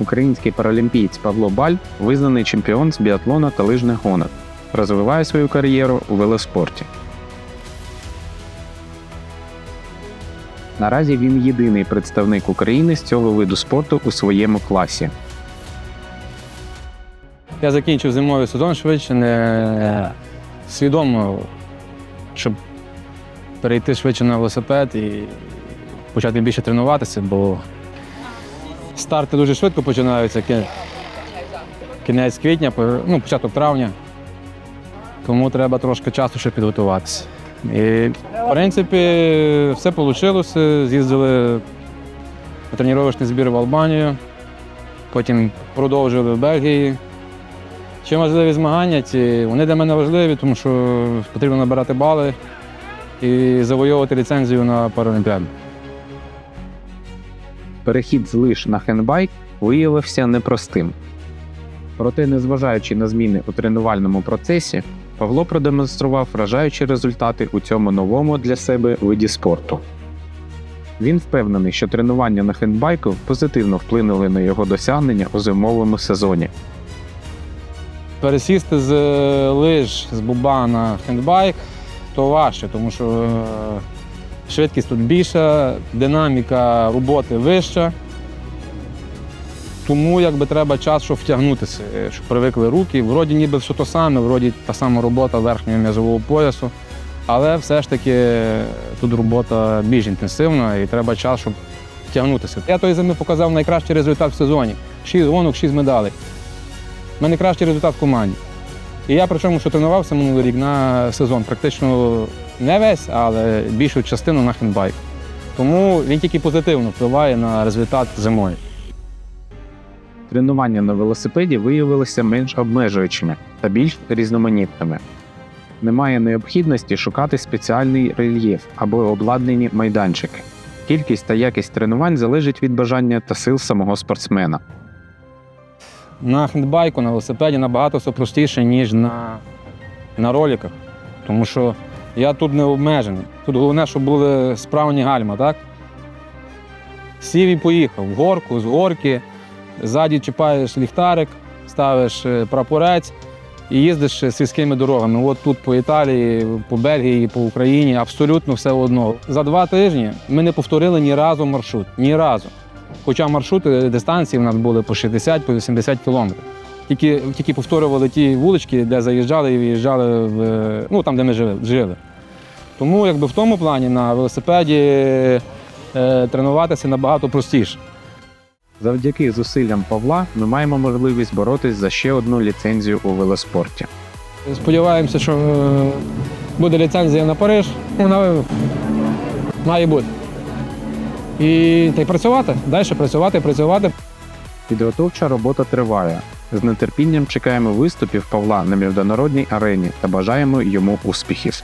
Український паралімпієць Павло Баль визнаний чемпіон з біатлона та лижних гонок. Розвиває свою кар'єру у велоспорті. Наразі він єдиний представник України з цього виду спорту у своєму класі. Я закінчив зимовий сезон швидше, не свідомо, щоб перейти швидше на велосипед і почати більше тренуватися, бо старти дуже швидко починаються. Кінець квітня, ну, початок травня. Тому треба трошки часу, щоб підготуватися. І, в принципі, все вийшло. З'їздили на тренувальний збір в Албанію, потім продовжили в Бельгії. Чим важливі змагання ці? Вони для мене важливі, тому що потрібно набирати бали і завойовувати ліцензію на Паралімпіаду. Перехід з лиж на хендбайк виявився непростим. Проте, незважаючи на зміни у тренувальному процесі, Павло продемонстрував вражаючі результати у цьому новому для себе виді спорту. Він впевнений, що тренування на хендбайку позитивно вплинули на його досягнення у зимовому сезоні. Пересісти з е, лиж з буба на хендбайк то важче, тому що е, швидкість тут більша, динаміка роботи вища. Тому якби треба час, щоб втягнутися, щоб привикли руки. Вроді ніби все то саме, вроді та сама робота верхнього м'язового поясу, але все ж таки тут робота більш інтенсивна і треба час, щоб втягнутися. Я тої зими показав найкращий результат в сезоні. Шість гонок, шість медалей. У мене кращий результат в команді. І я причому, що тренувався минулий рік на сезон, практично не весь, але більшу частину на хендбайк. Тому він тільки позитивно впливає на результат зимою. Тренування на велосипеді виявилися менш обмежуючими та більш різноманітними. Немає необхідності шукати спеціальний рельєф або обладнані майданчики. Кількість та якість тренувань залежить від бажання та сил самого спортсмена. На хендбайку, на велосипеді набагато все простіше, ніж на, на роліках. Тому що я тут не обмежений. Тут головне, щоб були справні гальма, так? Сів і поїхав в горку, з горки, ззаді чіпаєш ліхтарик, ставиш е, прапорець і їздиш е, сільськими дорогами. От тут по Італії, по Бельгії, по Україні абсолютно все одно. За два тижні ми не повторили ні разу маршрут. Ні разу. Хоча маршрути дистанції в нас були по 60 по 80 кілометрів. Тільки, тільки повторювали ті вулички, де заїжджали і виїжджали в, е, ну, там, де ми жили. жили. Тому якби в тому плані на велосипеді е, тренуватися набагато простіше. Завдяки зусиллям Павла ми маємо можливість боротись за ще одну ліцензію у велоспорті. Сподіваємося, що е, буде ліцензія на Париж. Вона має бути. І та й працювати, далі працювати, працювати. Підготовча робота триває. З нетерпінням чекаємо виступів Павла на міжнародній арені та бажаємо йому успіхів.